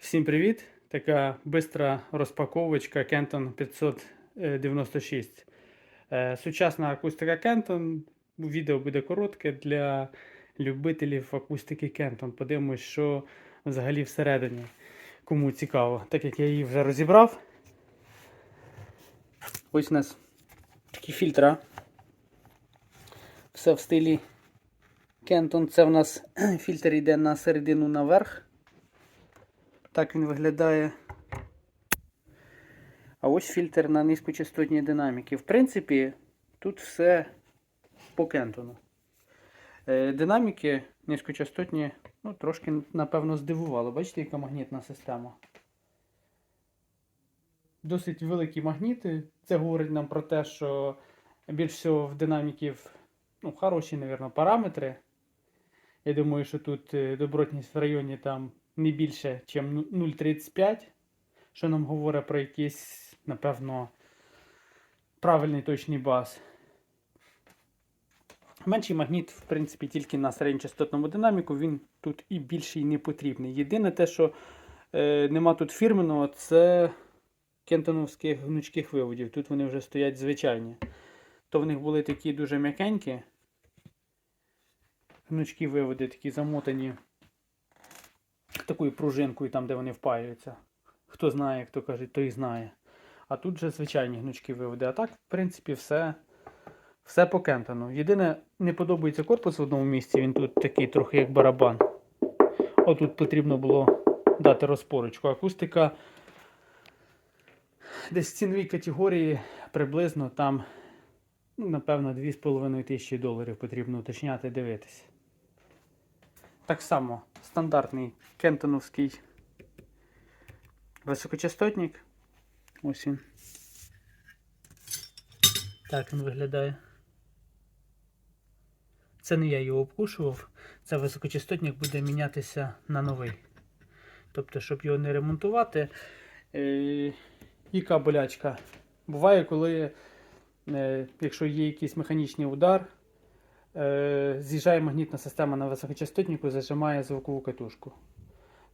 Всім привіт! Така бистра розпаковочка Kenton 596. Е, Сучасна акустика Kenton. Відео буде коротке для любителів акустики Kenton. Подивимось, що взагалі всередині. Кому цікаво, так як я її вже розібрав. Ось у нас такі фільтра. Все в стилі Kenton. Це в нас фільтр йде на середину наверх. Так він виглядає. А ось фільтр на низькочастотні динаміки. В принципі, тут все по кентону. Е, Динаміки низькочастотні, ну, трошки, напевно, здивувало. Бачите, яка магнітна система. Досить великі магніти. Це говорить нам про те, що більш всього в динаміків ну, хороші, мабуть, параметри. Я думаю, що тут е, добротність в районі там не більше, ніж 0,35, що нам говорить про якийсь, напевно, правильний точний бас. Менший магніт, в принципі, тільки на середньочастотному динаміку, він тут і більший не потрібний. Єдине те, що е, нема тут фірменного, це кентоновських гнучких виводів. Тут вони вже стоять звичайні. То в них були такі дуже м'якенькі. Гнучкі виводи, такі замотані такою пружинкою, там, де вони впаюються. Хто знає, хто каже, той знає. А тут же звичайні гнучкі виводи. А так, в принципі, все все по кентону. Єдине, не подобається корпус в одному місці, він тут такий трохи як барабан. Отут потрібно було дати розпорочку. Акустика десь в ціновій категорії приблизно там, ну, напевно, 2,5 тисячі доларів потрібно уточняти, дивитися. Так само стандартний кентоновський високочастотник. Ось він. Так він виглядає. Це не я його обкушував. Це високочастотник буде мінятися на новий. Тобто, щоб його не ремонтувати. Е, яка болячка? Буває, коли, е, якщо є якийсь механічний удар, з'їжджає магнітна система на високочастотнику, зажимає звукову катушку.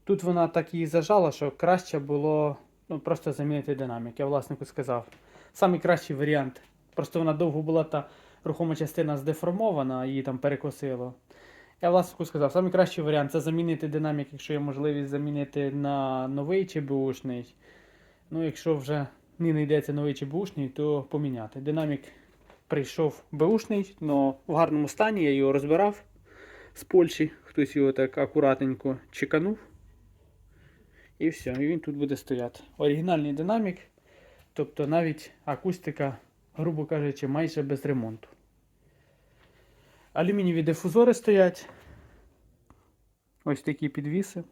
Тут вона так її зажала, що краще було ну, просто замінити динамік. Я власнику сказав. Самий кращий варіант. Просто вона довго була та рухома частина здеформована, її там перекосило. Я власнику сказав, самий кращий варіант це замінити динамік, якщо є можливість замінити на новий чи бушний. Ну, якщо вже не знайдеться новий чи бушний, то поміняти. Динамік прийшов беушний, але в гарному стані я його розбирав з Польщі. Хтось його так акуратненько чеканув. І все, і він тут буде стояти. Оригінальний динамік, тобто навіть акустика, грубо кажучи, майже без ремонту. Алюмінієві дифузори стоять. Ось такі підвіси.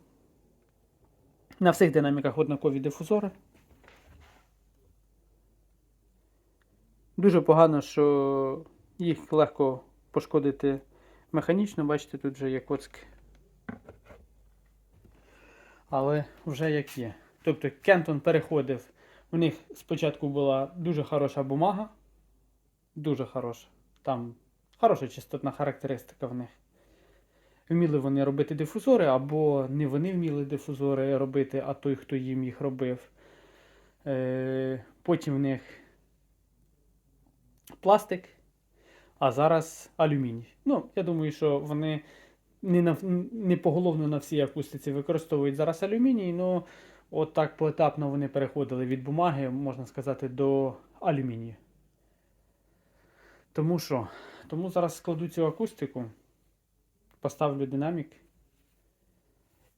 На всіх динаміках однакові дифузори. Дуже погано, що їх легко пошкодити механічно, бачите, тут вже є коцки. Але вже як є. Тобто Кентон переходив. У них спочатку була дуже хороша бумага. Дуже хороша. Там хороша частотна характеристика в них. Вміли вони робити дифузори, або не вони вміли дифузори робити, а той, хто їм їх робив. Е, Потім в них пластик, а зараз алюміній. Ну, я думаю, що вони не, на, не поголовно на всій акустиці використовують зараз алюміній, але от так поетапно вони переходили від бумаги, можна сказати, до алюмінію. Тому що? Тому зараз складу цю акустику, поставлю динамік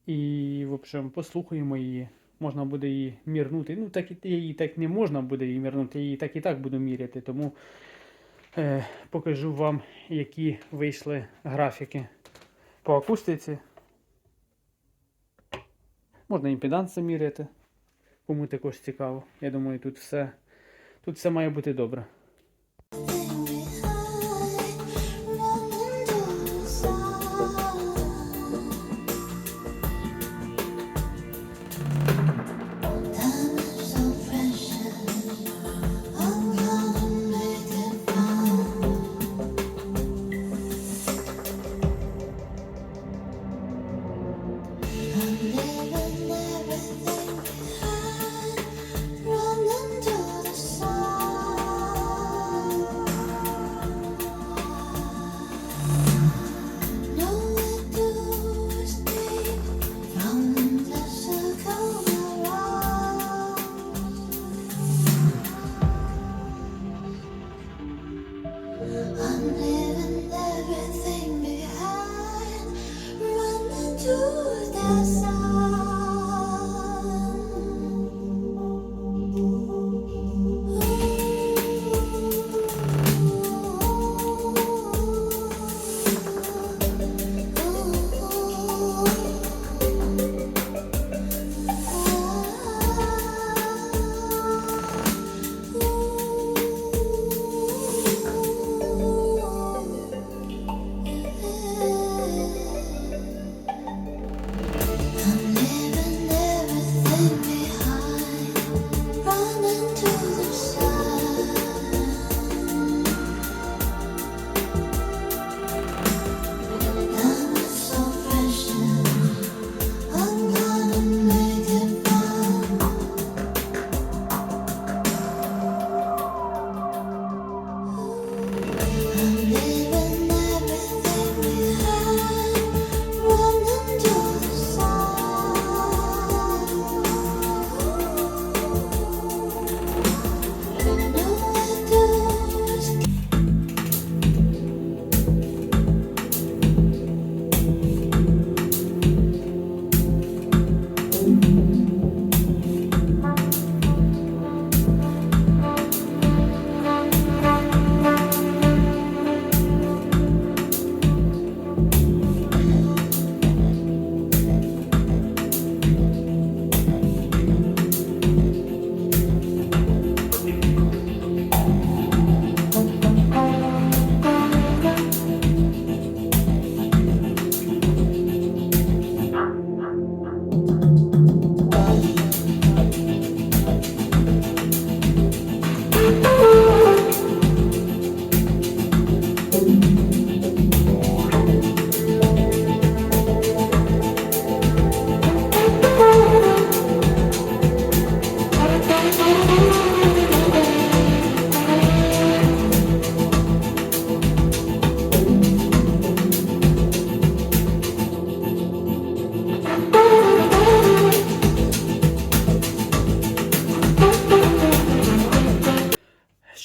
і, в общем, послухаємо її. Можна буде її мірнути. Ну, так її так не можна буде її мірнути, я її так і так буду міряти. Тому е, покажу вам, які вийшли графіки по акустиці. Можна імпеданси заміряти, кому також цікаво. Я думаю, тут все, тут все має бути добре. to the sun.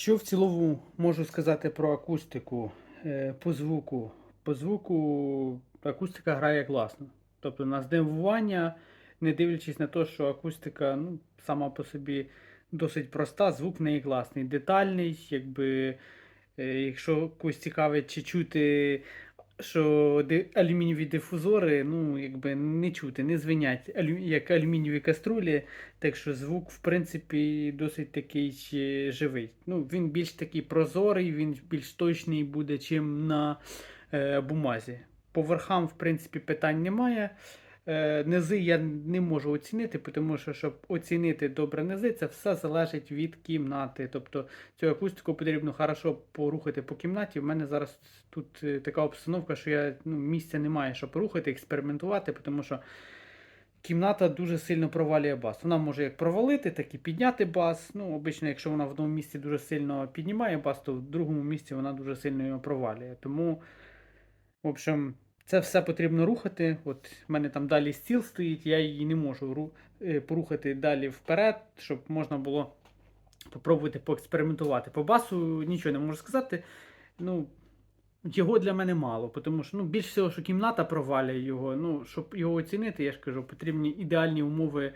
Що в цілому можу сказати про акустику Е, по звуку? По звуку акустика грає класно. Тобто на здивування, не дивлячись на те, що акустика ну, сама по собі досить проста, звук в неї класний, детальний, якби. е, Якщо когось цікавить, чи чути, що алюмінієві дифузори, ну, якби не чути, не звенять, як алюмінієві каструлі, так що звук, в принципі, досить такий живий. Ну, він більш такий прозорий, він більш точний буде, чим на е, бумазі. По верхам, в принципі, питань немає. Е, Низи я не можу оцінити, тому що, щоб оцінити добре низи, це все залежить від кімнати. Тобто цю акустику потрібно хорошо порухати по кімнаті. У мене зараз тут е, така обстановка, що я ну, місця немає, щоб рухати, експериментувати, тому що кімната дуже сильно провалює бас. Вона може як провалити, так і підняти бас. Ну, обично, якщо вона в одному місці дуже сильно піднімає бас, то в другому місці вона дуже сильно його провалює. Тому, в общем, це все потрібно рухати. От в мене там далі стіл стоїть, я її не можу е, порухати далі вперед, щоб можна було попробувати поекспериментувати. По басу нічого не можу сказати. Ну, його для мене мало, тому що ну, більш всього, що кімната провалює його. Ну, щоб його оцінити, я ж кажу, потрібні ідеальні умови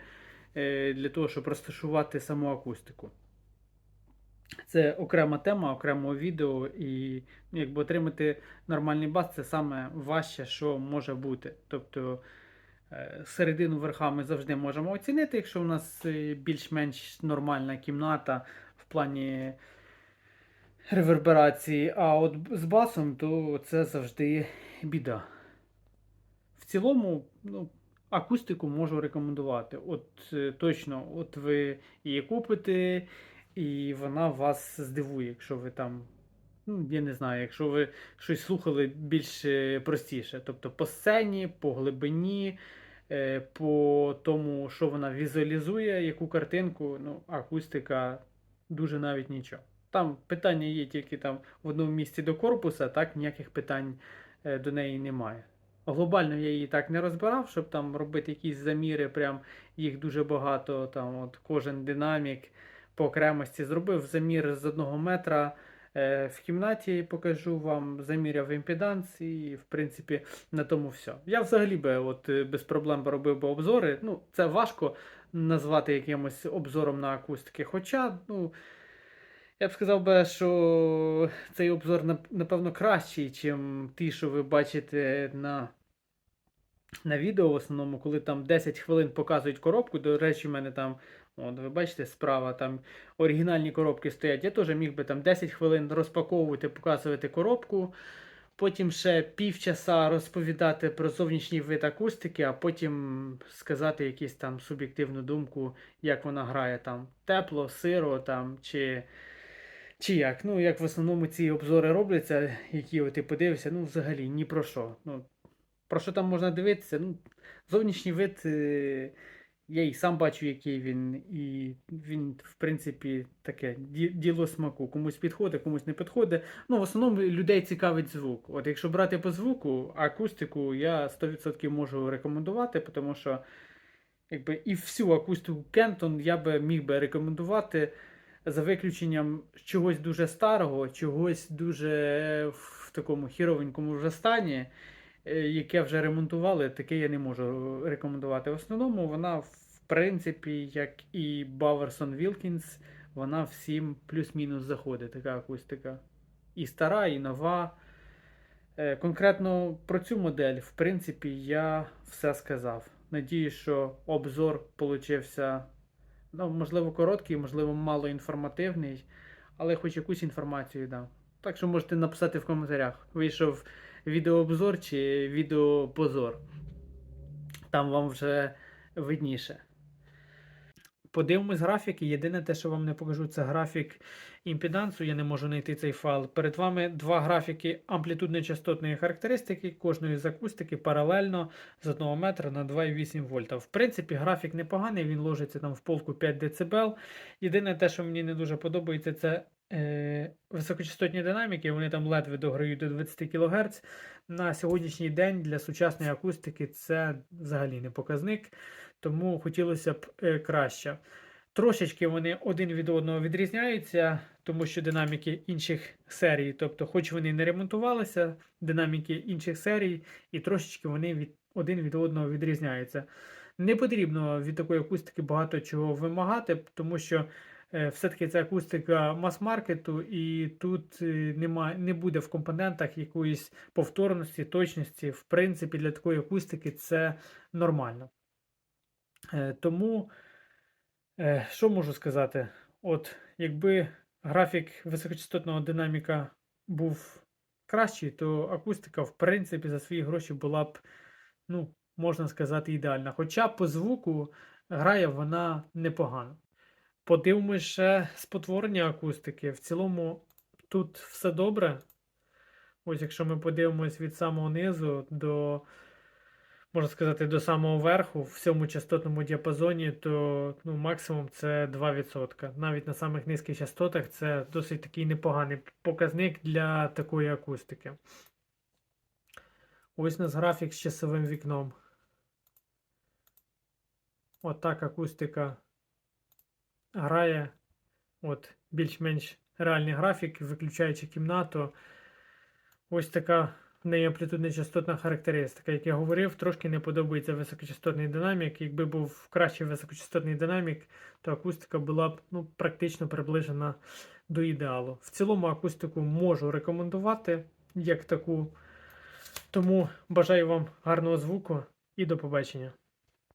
е, для того, щоб розташувати саму акустику. Це окрема тема, окремого відео, і ну, якби отримати нормальний бас, це саме важче, що може бути. Тобто е, середину верха ми завжди можемо оцінити, якщо у нас е, більш-менш нормальна кімната в плані реверберації, а от з басом, то це завжди біда. В цілому, ну, акустику можу рекомендувати. От е, точно, от ви її купите, і вона вас здивує, якщо ви там. Ну, я не знаю, якщо ви щось слухали більш е, простіше. Тобто по сцені, по глибині, е, по тому, що вона візуалізує, яку картинку, ну, акустика дуже навіть нічого. Там питання є тільки там в одному місці до корпуса, так ніяких питань е, до неї немає. Глобально я її так не розбирав, щоб там робити якісь заміри, прям їх дуже багато. Там от кожен динамік по окремості зробив замір з одного метра. Е, В кімнаті покажу вам, заміряв імпеданс, і в принципі на тому все. Я взагалі би от е, без проблем би робив би обзори. Ну, це важко назвати якимось обзором на акустики. Хоча, ну. Я б сказав би, що цей обзор напевно кращий, ніж ті, що ви бачите на, на відео в основному, коли там 10 хвилин показують коробку. До речі, в мене там, от ви бачите, справа там оригінальні коробки стоять. Я теж міг би там 10 хвилин розпаковувати, показувати коробку. Потім ще півчаса розповідати про зовнішній вид акустики, а потім сказати якусь там суб'єктивну думку, як вона грає там тепло, сиро там чи. Чи як? Ну, як в основному ці обзори робляться, які ти подивишся, ну взагалі ні про що. Ну, про що там можна дивитися? Ну, зовнішній вид, е, я і сам бачу, який він, і він, в принципі, таке діло смаку. Комусь підходить, комусь не підходить. Ну, в основному людей цікавить звук. От якщо брати по звуку, акустику я 100% можу рекомендувати, тому що якби і всю акустику Кентон я би міг би рекомендувати за виключенням чогось дуже старого, чогось дуже в такому хіровенькому вже стані, е, яке вже ремонтували, таке я не можу рекомендувати. В основному вона, принципі, як і Баверсон Wilkins, вона всім плюс-мінус заходить, така акустика. І стара, і нова. Е, Конкретно про цю модель, в принципі, я все сказав. Надіюсь, що обзор получився Ну, можливо, короткий, можливо, мало інформативний, але хоч якусь інформацію дам. Так що можете написати в коментарях, вийшов відеообзор чи відеопозор. Там вам вже видніше. Подивимось графіки. Єдине те, що вам не покажу, це графік імпедансу. Я не можу знайти цей файл. Перед вами два графіки амплітудно-частотної характеристики кожної з акустики паралельно з 1 метра на 2,8 вольта. В принципі, графік непоганий, він ложиться там в полку 5 дБ. Єдине те, що мені не дуже подобається, це е, високочастотні динаміки. Вони там ледве дограють до 20 кГц. На сьогоднішній день для сучасної акустики це взагалі не показник. Тому хотілося б е, краще. Трошечки вони один від одного відрізняються, тому що динаміки інших серій, тобто, хоч вони не ремонтувалися, динаміки інших серій, і трошечки вони від, один від одного відрізняються. Не потрібно від такої акустики багато чого вимагати, тому що все-таки це акустика мас-маркету, і тут е, нема, не буде в компонентах якоїсь повторності, точності. В принципі, для такої акустики це нормально. Е, Тому, е, що можу сказати? От, якби графік високочастотного динаміка був кращий, то акустика, в принципі, за свої гроші була б, ну, можна сказати, ідеальна. Хоча по звуку грає вона непогано. Подивимось ще спотворення акустики. В цілому тут все добре. Ось якщо ми подивимось від самого низу до, можна сказати, до самого верху в всьому частотному діапазоні, то ну, максимум це 2%. Навіть на самих низьких частотах це досить такий непоганий показник для такої акустики. Ось у нас графік з часовим вікном. Отак акустика грає. От, більш-менш реальний графік, виключаючи кімнату. Ось така в неї амплітудна частотна характеристика. Як я говорив, трошки не подобається високочастотний динамік. Якби був кращий високочастотний динамік, то акустика була б ну, практично приближена до ідеалу. В цілому акустику можу рекомендувати як таку. Тому бажаю вам гарного звуку і до побачення.